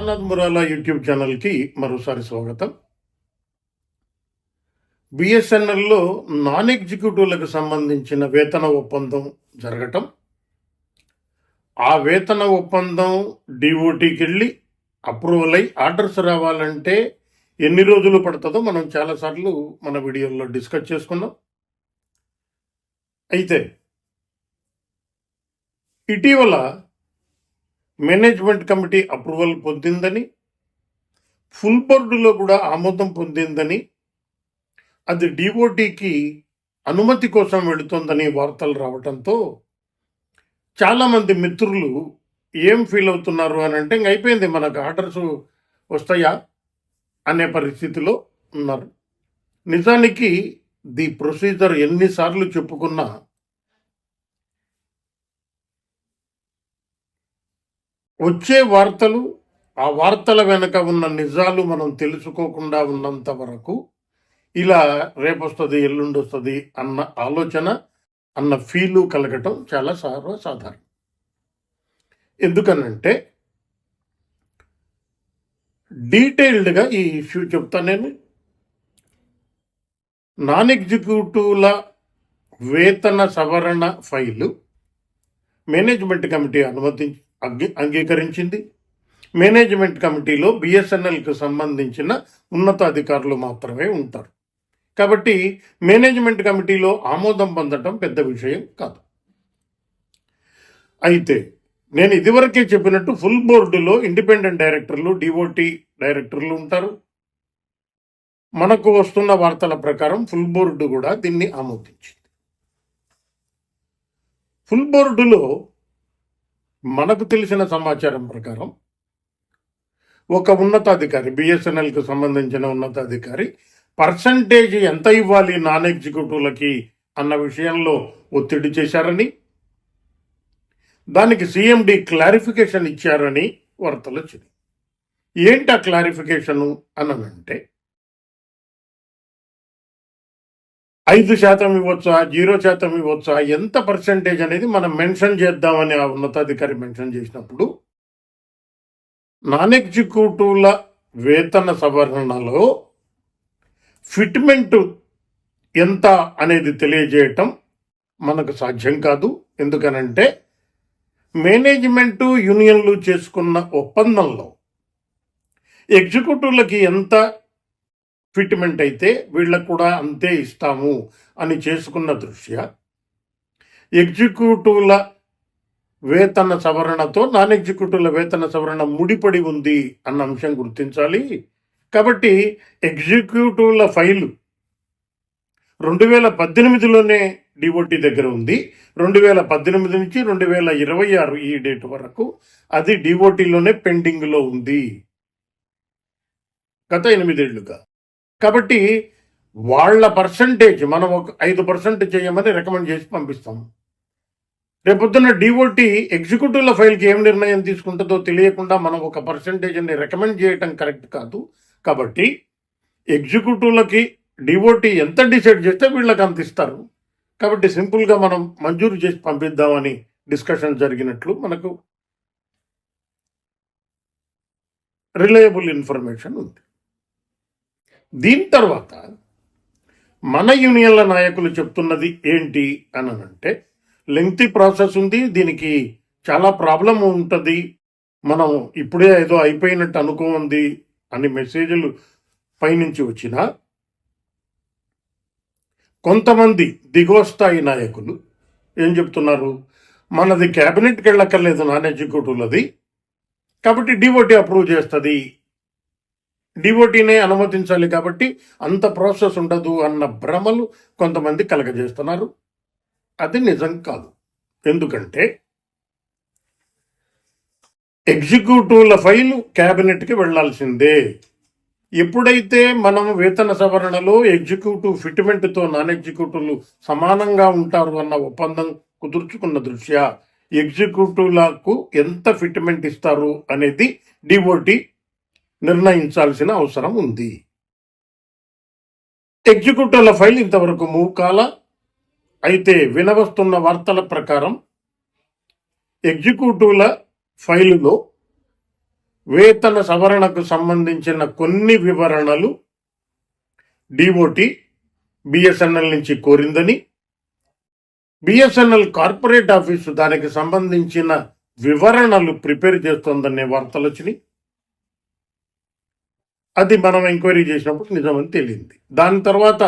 Taranath Murala YouTube ఛానల్కి మరోసారి స్వాగతం. బిఎస్ఎన్ఎల్లో నాన్ ఎగ్జిక్యూటివ్లకు సంబంధించిన వేతన ఒప్పందం జరగటం. ఆ వేతన ఒప్పందం డిఓటీకి వెళ్ళి అప్రూవల్ అయి ఆర్డర్స్ రావాలంటే ఎన్ని రోజులు పడుతుందో మనం చాలాసార్లు మన వీడియోల్లో డిస్కస్ చేసుకున్నాం. అయితే ఇటీవల మేనేజ్మెంట్ కమిటీ అప్రూవల్ పొందిందని ఫుల్ బోర్డులో కూడా ఆమోదం పొందిందని అది డిఓటీకి అనుమతి కోసం వెళుతోందని వార్తలు రావడంతో చాలామంది మిత్రులు ఏం ఫీల్ అవుతున్నారు అని అంటే ఇంక అయిపోయింది మనకు ఆర్డర్స్ వస్తాయా? అనే పరిస్థితిలో ఉన్నారు. నిజానికి ది ప్రొసీజర్ ఎన్నిసార్లు చెప్పుకున్నా వచ్చే వార్తలు ఆ వార్తల వెనక ఉన్న నిజాలు మనం తెలుసుకోకుండా ఉన్నంత వరకు ఇలా రేపొస్తుంది ఎల్లుండి వస్తుంది అన్న ఆలోచన అన్న ఫీలు కలగటం చాలా సర్వసాధారణం. ఎందుకనంటే డీటెయిల్డ్గా ఈ ఇష్యూ చెప్తా నేను. నాన్ ఎగ్జిక్యూటివ్ల వేతన సవరణ ఫైలు మేనేజ్మెంట్ కమిటీ అనుమతించి అంగీకరించింది. మేనేజ్మెంట్ కమిటీలో బిఎస్ఎన్ఎల్కు సంబంధించిన ఉన్నతాధికారులు మాత్రమే ఉంటారు. కాబట్టి మేనేజ్మెంట్ కమిటీలో ఆమోదం పొందటం పెద్ద విషయం కాదు. అయితే నేను ఇదివరకే చెప్పినట్టు ఫుల్ బోర్డులో ఇండిపెండెంట్ డైరెక్టర్లు డిఓటి డైరెక్టర్లు ఉంటారు. మనకు వస్తున్న వార్తల ప్రకారం ఫుల్ బోర్డు కూడా దీన్ని ఆమోదించింది. ఫుల్ బోర్డులో మనకు తెలిసిన సమాచారం ప్రకారం ఒక ఉన్నతాధికారి బిఎస్ఎన్ఎల్కి సంబంధించిన ఉన్నతాధికారి పర్సంటేజ్ ఎంత ఇవ్వాలి నాన్ ఎగ్జిక్యూటివ్లకి అన్న విషయంలో ఒత్తిడి చేశారని దానికి సీఎండి క్లారిఫికేషన్ ఇచ్చారని వార్తలు వచ్చింది ఏంటి ఆ క్లారిఫికేషను అనంటే ఐదు శాతం ఇవ్వచ్చా? జీరో శాతం ఇవ్వచ్చా? ఎంత పర్సంటేజ్ అనేది మనం మెన్షన్ చేద్దామని ఆ ఉన్నతాధికారి మెన్షన్ చేసినప్పుడు నాన్ ఎగ్జిక్యూటివ్ల వేతన సవరణలో ఫిట్మెంట్ ఎంత అనేది తెలియజేయటం మనకు సాధ్యం కాదు. ఎందుకనంటే మేనేజ్మెంటు యూనియన్లు చేసుకున్న ఒప్పందంలో ఎగ్జిక్యూటివ్లకి ఎంత ట్రీట్మెంట్ అయితే వీళ్ళకు కూడా అంతే ఇస్తాము అని చేసుకున్న దృష్ట్యా ఎగ్జిక్యూటివ్ల వేతన సవరణతో నాన్ ఎగ్జిక్యూటివ్ల వేతన సవరణ ముడిపడి ఉంది అన్న అంశం గుర్తించాలి. కాబట్టి ఎగ్జిక్యూటివ్ల ఫైలు రెండు వేల పద్దెనిమిదిలోనే డిఓటి దగ్గర ఉంది. రెండు వేల పద్దెనిమిది నుంచి రెండు వేల ఇరవై ఆరు ఈ డేట్ వరకు అది డిఓటీలోనే పెండింగ్లో ఉంది. గత ఎనిమిదేళ్ళుగా కాబట్టి వాళ్ళ పర్సంటేజ్ మనం ఒక ఐదు పర్సెంట్ చేయమని రికమెండ్ చేసి పంపిస్తాం. రేపొద్దున డిఓటి ఎగ్జిక్యూటివ్ల ఫైల్కి ఏం నిర్ణయం తీసుకుంటుందో తెలియకుండా మనం ఒక పర్సంటేజ్ని రికమెండ్ చేయటం కరెక్ట్ కాదు. కాబట్టి ఎగ్జిక్యూటివ్లకి డిఓటి ఎంత డిసైడ్ చేస్తే వీళ్ళకి అంత ఇస్తారు. కాబట్టి సింపుల్గా మనం మంజూరు చేసి పంపిద్దామని డిస్కషన్ జరిగినట్లు మనకు రిలయబుల్ ఇన్ఫర్మేషన్ ఉంది. దీని తర్వాత మన యూనియన్ల నాయకులు చెప్తున్నది ఏంటి అని అంటే లెంగ్తీ ప్రాసెస్ ఉంది దీనికి చాలా ప్రాబ్లం ఉంటుంది. మనం ఇప్పుడే ఏదో అయిపోయినట్టు అనుకోంది అని మెసేజ్లు పైనుంచి వచ్చిన కొంతమంది దిగువ స్థాయి నాయకులు ఏం చెప్తున్నారు? మనది క్యాబినెట్కి వెళ్ళక్కర్లేదు నాన్ ఎగ్జిక్యూటివ్లది కాబట్టి డిఓటి అప్రూవ్ చేస్తుంది. డివోటీనే అనుమతించాలి కాబట్టి అంత ప్రాసెస్ ఉండదు అన్న భ్రమలు కొంతమంది కలగజేస్తున్నారు. అది నిజం కాదు. ఎందుకంటే ఎగ్జిక్యూటివ్ల ఫైలు క్యాబినెట్కి వెళ్ళాల్సిందే ఎప్పుడైతే మనం వేతన సవరణలో ఎగ్జిక్యూటివ్ ఫిట్మెంట్తో నాన్ ఎగ్జిక్యూటివ్లు సమానంగా ఉంటారు అన్న ఒప్పందం కుదుర్చుకున్న దృష్ట్యా ఎగ్జిక్యూటివ్లకు ఎంత ఫిట్మెంట్ ఇస్తారు అనేది డిఓటీ నిర్ణయించాల్సిన అవసరం ఉంది. ఎగ్జిక్యూటివ్ల ఫైల్ ఇంతవరకు మూవ్ కాల అయితే వినవస్తున్న వార్తల ప్రకారం ఎగ్జిక్యూటివ్ల ఫైలులో వేతన సవరణకు సంబంధించిన కొన్ని వివరణలు డిఓటి బిఎస్ఎన్ఎల్ నుంచి కోరిందని బిఎస్ఎన్ఎల్ కార్పొరేట్ ఆఫీసు దానికి సంబంధించిన వివరణలు ప్రిపేర్ చేస్తోందనే వార్తలు వచ్చినాయి అది మనం ఎంక్వైరీ చేసినప్పుడు నిజమని తెలియంది దాని తర్వాత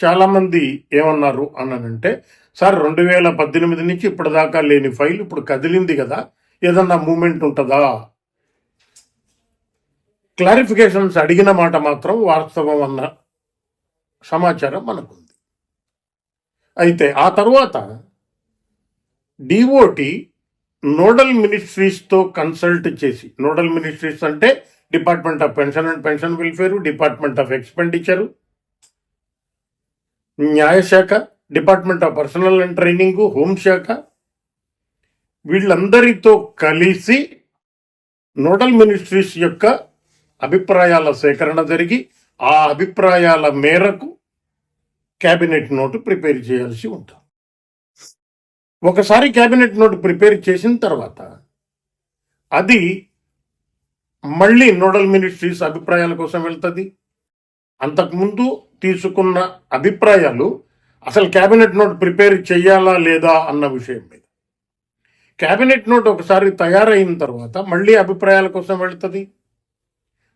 చాలామంది ఏమన్నారు అన్నానంటే సార్ రెండు వేల పద్దెనిమిది నుంచి ఇప్పటిదాకా లేని ఫైల్ ఇప్పుడు కదిలింది కదా ఏదన్నా మూమెంట్ ఉంటుందా? క్లారిఫికేషన్స్ అడిగిన మాట మాత్రం వాస్తవం అన్న సమాచారం మనకుంది. అయితే ఆ తర్వాత డిఓటి నోడల్ మినిస్ట్రీస్తో కన్సల్ట్ చేసి నోడల్ మినిస్ట్రీస్ అంటే department of pension and pension welfare department of expenditure న్యాయశాఖ department of personnel and training హోంశాఖ వీళ్ళందరితో కలిసి నోడల్ మినిస్ట్రీస్ యొక్క అభిప్రాయాల సేకరణ జరిగి ఆ అభిప్రాయాల మేరకు క్యాబినెట్ నోటు ప్రిపేర్ చేయాల్సి ఉంటుంది. ఒకసారి క్యాబినెట్ నోటు ప్రిపేర్ చేసిన తర్వాత అది మళ్ళీ నోడల్ మినిస్ట్రీస్ అభిప్రాయాల కోసం వెళ్తుంది. అంతకుముందు తీసుకున్న అభిప్రాయాలు అసలు క్యాబినెట్ నోట్ ప్రిపేర్ చేయాలా లేదా అన్న విషయం మీద. క్యాబినెట్ నోట్ ఒకసారి తయారైన తర్వాత మళ్ళీ అభిప్రాయాల కోసం వెళ్తుంది.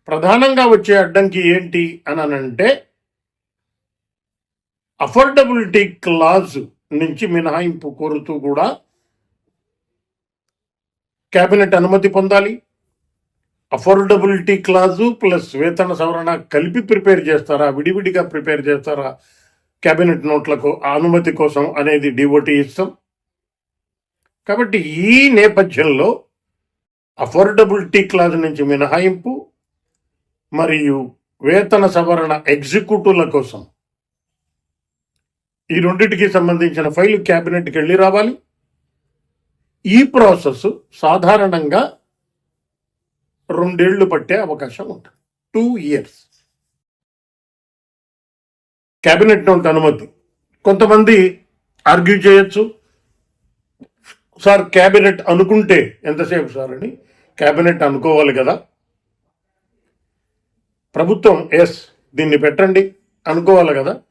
ప్రధానంగా వచ్చే అడ్డంకి ఏంటి అని అనంటే అఫోర్డబిలిటీ క్లాజ్ నుంచి మినహాయింపు కోరుతూ కూడా క్యాబినెట్ అనుమతి పొందాలి. అఫోర్డబిలిటీ క్లాజు ప్లస్ వేతన సవరణ కలిపి ప్రిపేర్ చేస్తారా? విడివిడిగా ప్రిపేర్ చేస్తారా? క్యాబినెట్ నోట్లకు అనుమతి కోసం అనేది డివోటీ ఇస్తాం. కాబట్టి ఈ నేపథ్యంలో అఫోర్డబిలిటీ క్లాజ్ నుంచి మినహాయింపు మరియు వేతన సవరణ ఎగ్జిక్యూటివ్ల కోసం ఈ రెండింటికి సంబంధించిన ఫైలు క్యాబినెట్కి వెళ్ళి రావాలి. ఈ ప్రాసెస్ సాధారణంగా రెండేళ్ళు పట్టే అవకాశం ఉంటుంది. టూ ఇయర్స్ క్యాబినెట్ నోట్ అనుమతి. కొంతమంది ఆర్గ్యూ చేయొచ్చు. సార్ క్యాబినెట్ అనుకుంటే ఎంతసేపు సార్ అని క్యాబినెట్ అనుకోవాలి కదా. ప్రభుత్వం ఎస్ దీన్ని పెట్టండి. అనుకోవాలి కదా.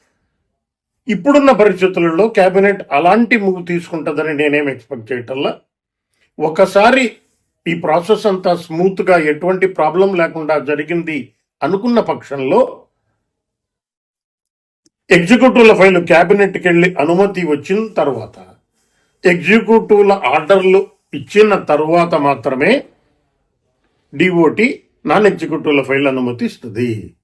ఇప్పుడున్న పరిస్థితులలో క్యాబినెట్ అలాంటి మూవ్ తీసుకుంటుందని నేనేం ఎక్స్పెక్ట్ చేయటల్లా ఒకసారి ఈ ప్రాసెస్ అంతా స్మూత్గా ఎటువంటి ప్రాబ్లం లేకుండా జరిగింది అనుకున్న పక్షంలో ఎగ్జిక్యూటివ్ల ఫైల్ క్యాబినెట్కి వెళ్ళి అనుమతి వచ్చిన తర్వాత ఎగ్జిక్యూటివ్ల ఆర్డర్లు ఇచ్చిన తర్వాత మాత్రమే డిఓటి నాన్ ఎగ్జిక్యూటివ్ల ఫైల్ అనుమతిస్తుంది.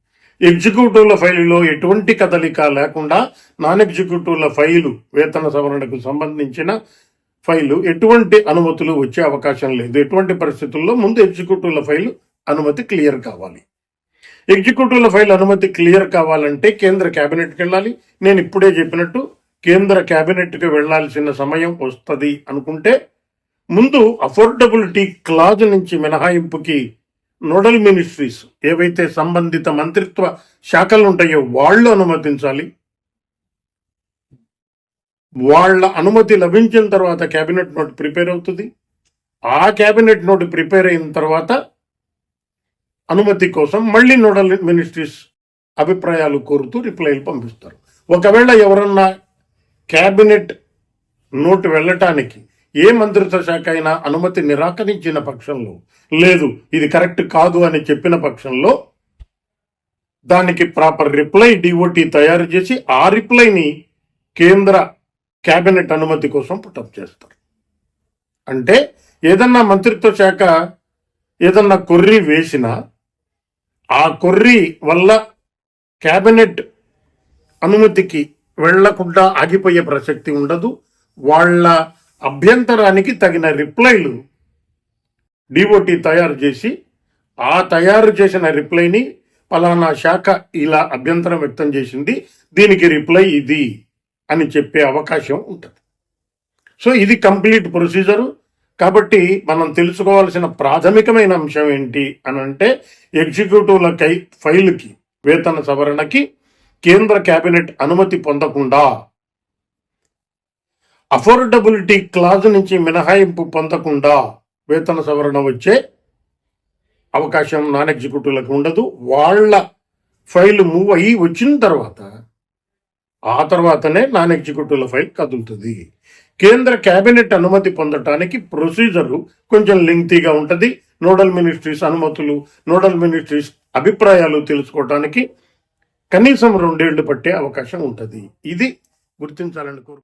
ఎగ్జిక్యూటివ్ల ఫైలులో ఎటువంటి కదలిక లేకుండా నాన్ ఎగ్జిక్యూటివ్ల ఫైలు వేతన సవరణకు సంబంధించిన ఫైలు ఎటువంటి అనుమతులు వచ్చే అవకాశం లేదు. ఎటువంటి పరిస్థితుల్లో ముందు ఎగ్జిక్యూటివ్ల ఫైల్ అనుమతి క్లియర్ కావాలి. ఎగ్జిక్యూటివ్ల ఫైల్ అనుమతి క్లియర్ కావాలంటే కేంద్ర క్యాబినెట్కి వెళ్ళాలి. నేను ఇప్పుడే చెప్పినట్టు కేంద్ర క్యాబినెట్కి వెళ్ళాల్సిన సమయం వస్తుంది అనుకుంటే ముందు అఫోర్డబిలిటీ క్లాజ్ నుంచి మినహాయింపుకి నోడల్ మినిస్ట్రీస్ ఏవైతే సంబంధిత మంత్రిత్వ శాఖలు ఉంటాయో వాళ్ళు అనుమతించాలి. వాళ్ళ అనుమతి లభించిన తర్వాత క్యాబినెట్ నోట్ ప్రిపేర్ అవుతుంది. ఆ క్యాబినెట్ నోట్ ప్రిపేర్ అయిన తర్వాత అనుమతి కోసం మళ్ళీ నోడల్ మినిస్ట్రీస్ అభిప్రాయాలు కోరుతూ రిప్లైలు పంపిస్తారు. ఒకవేళ ఎవరన్నా క్యాబినెట్ నోటు వెళ్ళటానికి ఏ మంత్రిత్వ శాఖ అయినా అనుమతి నిరాకరించిన పక్షంలో లేదు ఇది కరెక్ట్ కాదు అని చెప్పిన పక్షంలో దానికి ప్రాపర్ రిప్లై డిఓటి తయారు చేసి ఆ రిప్లైని కేంద్ర క్యాబినెట్ అనుమతి కోసం పుటప్ చేస్తారు. అంటే ఏదన్నా మంత్రిత్వ శాఖ ఏదన్నా కొర్రీ వేసినా ఆ కొర్రీ వల్ల క్యాబినెట్ అనుమతికి వెళ్ళకుండా ఆగిపోయే ప్రసక్తి ఉండదు. వాళ్ళ అభ్యంతరానికి తగిన రిప్లైలు డిఓటి తయారు చేసి ఆ తయారు చేసిన రిప్లైని పలానా శాఖ ఇలా అభ్యంతరం వ్యక్తం చేసింది. దీనికి రిప్లై ఇది. అని చెప్పే అవకాశం ఉంటుంది. సో ఇది కంప్లీట్ ప్రొసీజరు. కాబట్టి మనం తెలుసుకోవాల్సిన ప్రాథమికమైన అంశం ఏంటి అని అంటే ఎగ్జిక్యూటివ్లకై ఫైల్కి వేతన సవరణకి కేంద్ర కేబినెట్ అనుమతి పొందకుండా అఫోర్డబిలిటీ క్లాజ్ నుంచి మినహాయింపు పొందకుండా వేతన సవరణ వచ్చే అవకాశం నాన్ ఎగ్జిక్యూటివ్లకు ఉండదు. వాళ్ళ ఫైల్ మూవ్ అయ్యి వచ్చిన తర్వాత ఆ తర్వాతనే నాన్ ఎగ్జిక్యూటివ్ల ఫైల్ కదులుతుంది. కేంద్ర కేబినెట్ అనుమతి పొందటానికి ప్రొసీజరు కొంచెం లెంగ్తీగా ఉంటుంది. నోడల్ మినిస్ట్రీస్ అనుమతులు నోడల్ మినిస్ట్రీస్ అభిప్రాయాలు తెలుసుకోవటానికి కనీసం రెండేళ్ళు పట్టే అవకాశం ఉంటుంది. ఇది గుర్తించాలని కోరు